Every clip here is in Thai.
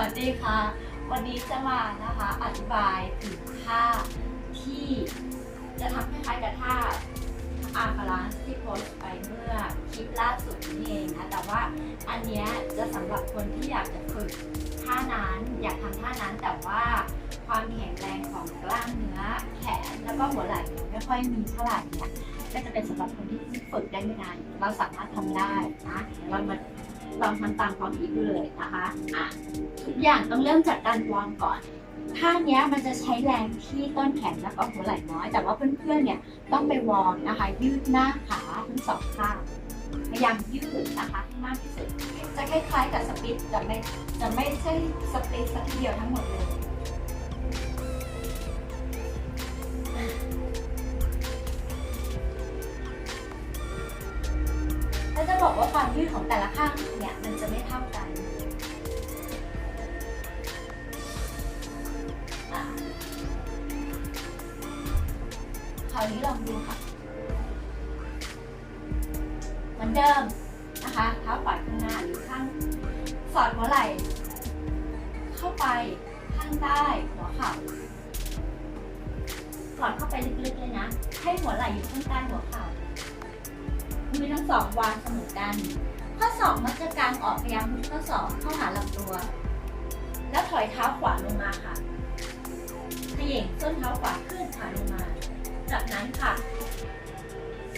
วัสดีค่ะ วันนี้จะมานะคะอธิบายถึงท่าที่จะทำคล้ายๆกับท่าอาร์บาลานซ์ที่โพสไปเมื่อคลิปล่าสุดนี่เองนะ แต่ว่าอันเนี้ยจะสำหรับคนที่อยากจะฝึกท่านั้นอยากทำท่านั้นแต่ว่าความแข็งแรงของกล้ามเนื้อแขนแล้วก็หัวไหล่ไม่ค่อยมีเท่าไหร่เนี่ยก็จะเป็นสำหรับคนที่ฝึกได้ไม่นานเราสามารถทำได้นะเรามา ลองทำตามความคิดดูเลยนะคะอะทุกอย่างต้องเริ่มจากการวอร์มก่อนท่าเนี้ยมันจะใช้แรงที่ต้นแขนแล้วก็หัวไหล่น้อย แต่ว่าเพื่อนๆเนี่ยต้องไปวอร์มนะคะ ยืดหน้าขาทั้งสองข้างพยายามยืดนะคะให้มากที่สุด จะคล้ายๆกับสปิดจะไม่จะไม่ใช่สปิดสักทีเดียวทั้งหมดเลย จะบอกว่าความยืดของแต่ละข้างเนี่ยมันจะไม่เท่ากันคราวนี้ลองดูค่ะ เหมือนเดิมนะคะเท้าขวาข้างหน้าหรือข้างสอดหัวไหล่เข้าไปข้างใต้หัวเข่าสอดเข้าไปลึกๆเลยนะ ให้หัวไหล่อยู่ข้างใต้หัวเข่า สองวางเสมอกัน ข้อศอกมักจะกางออกพยายามมุดข้อศอกเข้าหาลำตัว แล้วถอยเท้าขวาลงมาค่ะเขย่งส้นเท้าขวาขึ้นขาลงมา จากนั้นค่ะ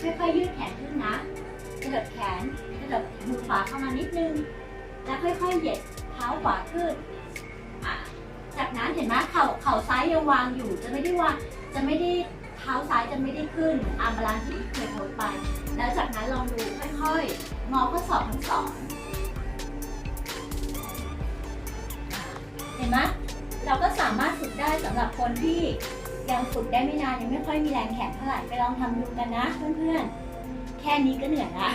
ค่อยๆยืดแขนขึ้นนะกระดิบแขนกระดิบมือขวาเข้ามานิดนึง แล้วค่อยๆเหยียดเท้าขวาขึ้น จากนั้นเห็นไหมเข่าเข่าซ้ายยังวางอยู่ จะไม่ได้วางจะไม่ได้ ท้าซ้ายจะไม่ได้ขึ้นอามาลานที่เคยโพสไป แล้วจากนั้นลองดูค่อยๆ งอข้อศอกทั้งสอง เห็นไหมเราก็สามารถฝึกได้สำหรับคนที่ยังฝึกได้ไม่นานยังไม่ค่อยมีแรงแข็งเท่าไหร่ไปลองทำดูกันนะเพื่อนๆ แค่นี้ก็เหนื่อยละ